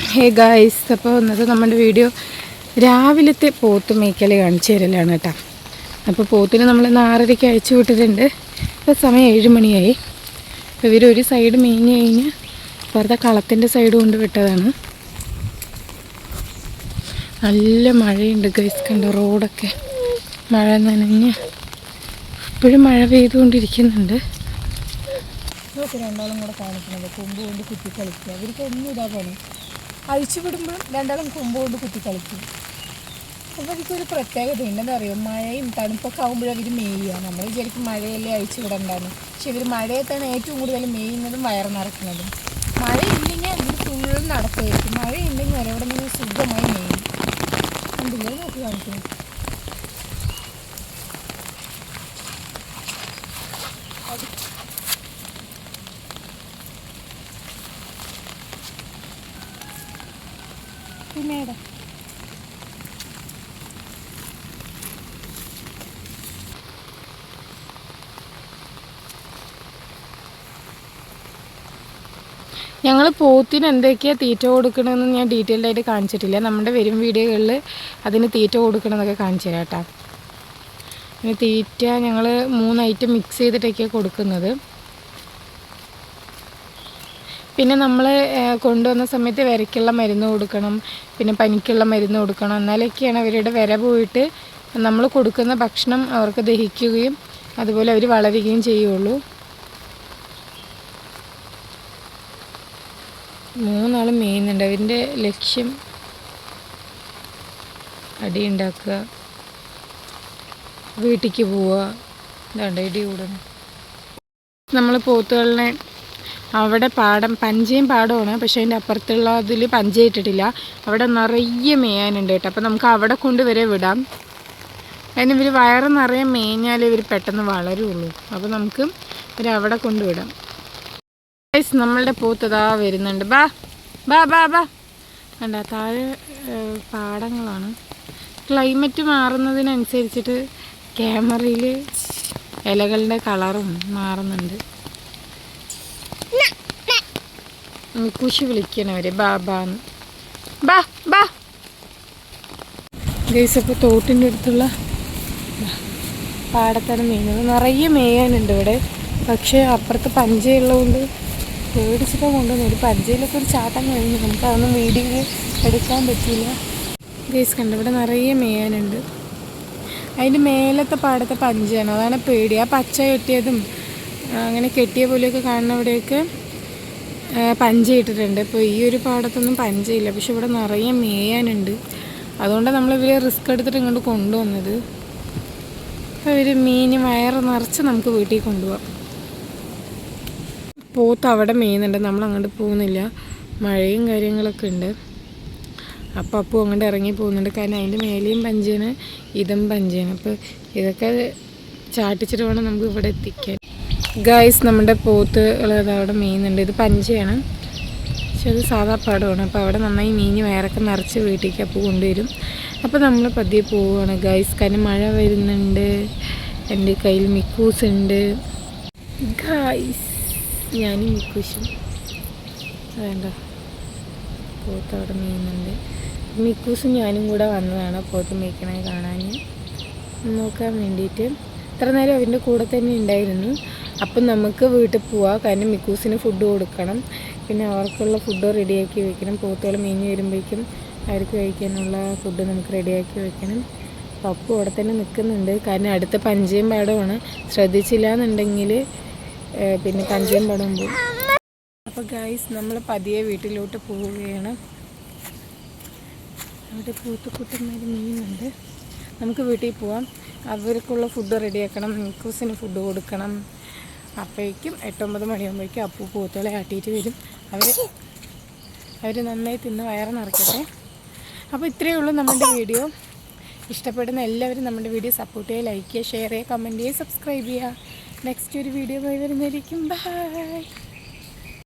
Hey guys അപ്പോൾ ഇന്നത്തെ നമ്മുടെ വീഡിയോ രാവിലത്തെ പോത്ത് മേക്കൽ കാണിച്ചു തരലാണ് കേട്ടോ. അപ്പോൾ പോത്തിന് നമ്മൾ ഇന്ന് ആറരയ്ക്ക് അയച്ചു വിട്ടിട്ടുണ്ട്. ഇപ്പോൾ സമയം ഏഴ് മണിയായി. അപ്പോൾ ഇവർ ഒരു സൈഡ് മേഞ്ഞ് കഴിഞ്ഞ് വെറുതെ കളത്തിന്റെ സൈഡ് കൊണ്ട് വിട്ടതാണ്. നല്ല മഴയുണ്ട് ഗൈസ് കണ്ട? റോഡൊക്കെ മഴ നനഞ്ഞ് ഇപ്പോഴും മഴ പെയ്തുകൊണ്ടിരിക്കുന്നുണ്ട്. രണ്ടാളും കൂടെ കാണിക്കുന്നത് കൊമ്പ് കൊണ്ട് കുത്തി കളിക്കുക. ഇവർക്ക് ഒന്നും ഇതാ പണി. അഴിച്ചു വിടുമ്പോഴും രണ്ടാളും കൊമ്പ് കൊണ്ട് കുത്തി കളിക്കും. അപ്പോൾ അവർക്കൊരു പ്രത്യേകത ഉണ്ടെന്ന് അറിയാം? മഴയും തണുപ്പൊക്കെ ആകുമ്പോഴും അവർ മേയുക. നമ്മൾ വിചാരിക്കും മഴയല്ലേ അഴിച്ചു വിടണ്ടാണ് പക്ഷെ ഇവർ മഴയത്താണ് ഏറ്റവും കൂടുതൽ മേയുന്നതും വയർ നിറക്കുന്നതും മഴയില്ലെങ്കിൽ ഇവർ ഫുള്ളും നടക്കുകയായിരിക്കും മഴയുണ്ടെങ്കിൽ വരെ ഇവിടെ നിന്ന് ശുദ്ധമായി മേയും എന്തെങ്കിലും നോക്കി കാണിക്കുന്നു? പിന്നീട് ഞങ്ങൾ പോത്തിന് എന്തൊക്കെയാണ് തീറ്റ കൊടുക്കണമെന്ന് ഞാൻ ഡീറ്റെയിൽഡ് ആയിട്ട് കാണിച്ചിട്ടില്ല. നമ്മുടെ വരും വീഡിയോകളിൽ അതിന് തീറ്റ കൊടുക്കണമെന്നൊക്കെ കാണിച്ചു തരാം കേട്ടോ. പിന്നെ തീറ്റ ഞങ്ങൾ മൂന്ന് ഐറ്റം മിക്സ് ചെയ്തിട്ടൊക്കെയാണ് കൊടുക്കുന്നത്. പിന്നെ നമ്മൾ കൊണ്ടുവന്ന സമയത്ത് വിരയ്ക്കുള്ള മരുന്ന് കൊടുക്കണം പിന്നെ പനിക്കുള്ള മരുന്ന് കൊടുക്കണം എന്നാലൊക്കെയാണ് അവരുടെ വിര പോയിട്ട് നമ്മൾ കൊടുക്കുന്ന ഭക്ഷണം അവർക്ക് ദഹിക്കുകയും അതുപോലെ അവർ വളരുകയും ചെയ്യുള്ളൂ. മൂന്നാളും മേയുന്നുണ്ട് അവന്റെ ലക്ഷ്യം അടിയുണ്ടാക്കുക വീട്ടിലേക്ക് പോവുക. ഇതാണ്ട് ഇടി കൂടണം നമ്മൾ പോത്തുകളിനെ അവിടെ പാടം പഞ്ചയും പാടമാണ് പക്ഷേ അതിന്റെ അപ്പുറത്തുള്ള അതിൽ പഞ്ചയിട്ടിട്ടില്ല അവിടെ നിറയെ മേയാനുണ്ട് കേട്ടോ. അപ്പോൾ നമുക്ക് അവിടെ കൊണ്ടുവരെ വിടാം. അതിന് ഇവർ വയറ് നിറയെ മേഞ്ഞാലേ ഇവർ പെട്ടെന്ന് വളരുള്ളൂ. അപ്പോൾ നമുക്ക് ഇവർ അവിടെ കൊണ്ടുവിടാം. ഗൈസ് നമ്മളുടെ പൂത്തതാ വരുന്നുണ്ട്. ബാ ബാ ബാ ബാ. കണ്ട താഴെ പാടങ്ങളാണ്. ക്ലൈമറ്റ് മാറുന്നതിനനുസരിച്ചിട്ട് ക്യാമറയിൽ ഇലകളുടെ കളറും മാറുന്നുണ്ട്. കുശി വിളിക്കണവര് ബാബാന്ന് ബാ ബാ. ഗൈസ് അപ്പോൾ തോട്ടിന്റെ അടുത്തുള്ള പാടത്താണ് മേയുന്നത്. നിറയെ മേയാനുണ്ട് ഇവിടെ. പക്ഷേ അപ്പുറത്ത് പഞ്ചയുള്ളതുകൊണ്ട് പേടിച്ചിട്ട് കൊണ്ടുവന്നു ഒരു പഞ്ചയിലൊക്കെ ഒരു ചാട്ടം കഴിഞ്ഞു. നമുക്ക് അതൊന്നും വീടിന് എടുക്കാൻ പറ്റില്ല ഗൈസ് കണ്ട? ഇവിടെ നിറയെ മേയാനുണ്ട്. അതിന്റെ മേലത്തെ പാടത്തെ പഞ്ചയാണ്. അതാണ് പേടി. ആ പച്ച കെട്ടിയതും അങ്ങനെ കെട്ടിയ പോലെയൊക്കെ കാണുന്ന ആ, പഞ്ച ഇട്ടിട്ടുണ്ട് ഇപ്പോൾ ഈ ഒരു പാടത്തൊന്നും പഞ്ചയില്ല. പക്ഷെ ഇവിടെ നിറയെ മേയാനുണ്ട്. അതുകൊണ്ടാണ് നമ്മൾ ഇവരെ റിസ്ക് എടുത്തിട്ട് ഇങ്ങോട്ട് കൊണ്ടുവന്നത്. അപ്പോൾ ഇവർ മീൻ വയറ് നിറച്ച് നമുക്ക് വീട്ടിൽ കൊണ്ടുപോകാം പോത്ത് അവിടെ മേയുന്നുണ്ട്. നമ്മൾ അങ്ങോട്ട് പോകുന്നില്ല. മഴയും കാര്യങ്ങളൊക്കെ ഉണ്ട്. അപ്പം അപ്പോൾ അങ്ങോട്ട് ഇറങ്ങി പോകുന്നുണ്ട്. കാരണം അതിന്റെ മേലെയും പഞ്ചാണ് ഇതും പഞ്ചാണ് അപ്പോൾ ഇതൊക്കെ ചാട്ടിച്ചിട്ട് വേണം നമുക്ക് ഇവിടെ എത്തിക്കാൻ. ഗായ്സ് നമ്മുടെ പോത്ത് ഉള്ളത് അവിടെ മീനുണ്ട് ഇത് പഞ്ചയാണ്. പക്ഷെ അത് സാധാ പാടമാണ്. അപ്പോൾ അവിടെ നന്നായി മീന് വയറൊക്കെ നിറച്ച് വീട്ടിലേക്ക് അപ്പോൾ കൊണ്ടുവരും. അപ്പോൾ നമ്മൾ പതിയെ പോവുകയാണ്. ഗായ്സ് കാരണം മഴ വരുന്നുണ്ട്. എന്റെ കയ്യിൽ മിക്കൂസ് ഉണ്ട്. ഗായ്സ് ഞാനും മിക്കൂസും. വേണ്ട പോത്ത് അവിടെ മീനുണ്ട് മിക്കൂസും ഞാനും കൂടെ വന്നതാണ് പോത്ത് മേക്കണേ കാണാൻ. നോക്കാൻ വേണ്ടിയിട്ട്. ഇത്ര നേരം അവന്റെ കൂടെ തന്നെ ഉണ്ടായിരുന്നു. അപ്പം നമുക്ക് വീട്ടിൽ പോവാം. കാരണം മിക്കൂസിന് ഫുഡ് കൊടുക്കണം. പിന്നെ അവർക്കുള്ള ഫുഡ് റെഡിയാക്കി വെക്കണം. പോത്തുകൾ മേഞ്ഞ് വരുമ്പോഴേക്കും അവർക്ക് കഴിക്കാനുള്ള ഫുഡ് നമുക്ക് റെഡിയാക്കി വെക്കണം. പപ്പു അവിടെ തന്നെ നിൽക്കുന്നുണ്ട്. കാരണം അടുത്ത പഞ്ചയം പാടമാണ് ശ്രദ്ധിച്ചില്ല എന്നുണ്ടെങ്കിൽ പിന്നെ പഞ്ചയം പാടം പോകും അപ്പോൾ ഗൈസ് നമ്മൾ പതിയെ വീട്ടിലോട്ട് പോവുകയാണ്. അവിടെ പൂത്തുക്കുട്ടന്മാർ മീനുണ്ട്. നമുക്ക് വീട്ടിൽ പോവാം. അവർക്കുള്ള ഫുഡ് റെഡിയാക്കണം മിക്കൂസിന് ഫുഡ് കൊടുക്കണം. അപ്പോഴേക്കും എട്ടൊമ്പത് മണിയാകുമ്പോഴേക്കും അപ്പു പൂത്തുകളെ ആട്ടിയിട്ട് വരും. അവർ അവർ നന്നായി തിന്ന് വയറ് നിറയ്ക്കട്ടെ. അപ്പോൾ ഇത്രയേ ഉള്ളൂ നമ്മുടെ വീഡിയോ. ഇഷ്ടപ്പെടുന്ന എല്ലാവരും നമ്മുടെ വീഡിയോ സപ്പോർട്ട് ചെയ്യുക ലൈക്ക് ചെയ്യുക ഷെയർ ചെയ്യുക കമന്റ് ചെയ്യുക സബ്സ്ക്രൈബ് ചെയ്യുക. നെക്സ്റ്റ് ഒരു വീഡിയോ പോയി വരുന്നതായിരിക്കും. ബൈ